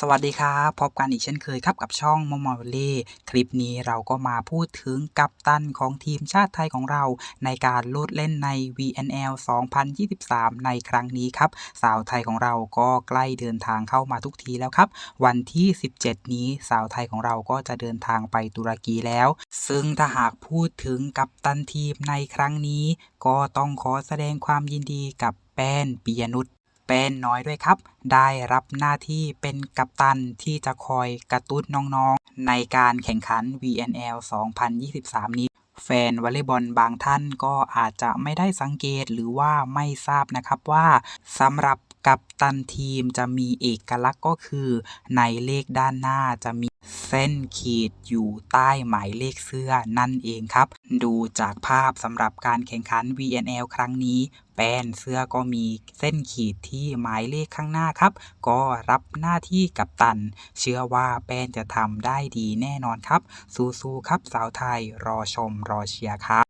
สวัสดีครับพบกันอีกเช่นเคยครับกับช่องมอมอลเล่คลิปนี้เราก็มาพูดถึงกัปตันของทีมชาติไทยของเรา ในการลดเล่นใน VNL 2023 ในครั้งนี้ครับ สาวไทยของเราก็ใกล้เดินทางเข้ามาทุกทีแล้วครับ วันที่ 17 นี้สาวไทยของเราก็จะเดินทางไปตุรกีแล้ว ซึ่งถ้าหากพูดถึงกัปตันทีมในครั้งนี้ ก็ต้องขอแสดงความยินดีกับแป้นปิยนุช เป็นน้อยด้วยครับ ได้รับหน้าที่เป็นกัปตันที่จะคอยกระตุ้นน้องๆ ในการแข่งขัน VNL 2023 นี้ แฟนวอลเลย์บอลบางท่านก็อาจจะไม่ได้สังเกตหรือว่าไม่ทราบนะครับว่าสำหรับ กัปตันทีมจะมีเอกลักษณ์ก็คือ ในเลขด้านหน้าจะมีเส้นขีดอยู่ใต้หมายเลขเสื้อนั่นเองครับ ดูจากภาพสำหรับการแข่งขัน VNL ครั้งนี้ แป้นเสื้อก็มีเส้นขีดที่หมายเลขข้างหน้าครับ ก็รับหน้าที่กัปตัน เชื่อว่าแป้นจะทำได้ดีแน่นอนครับ สู้ๆครับสาวไทยรอชมรอเชียร์ครับ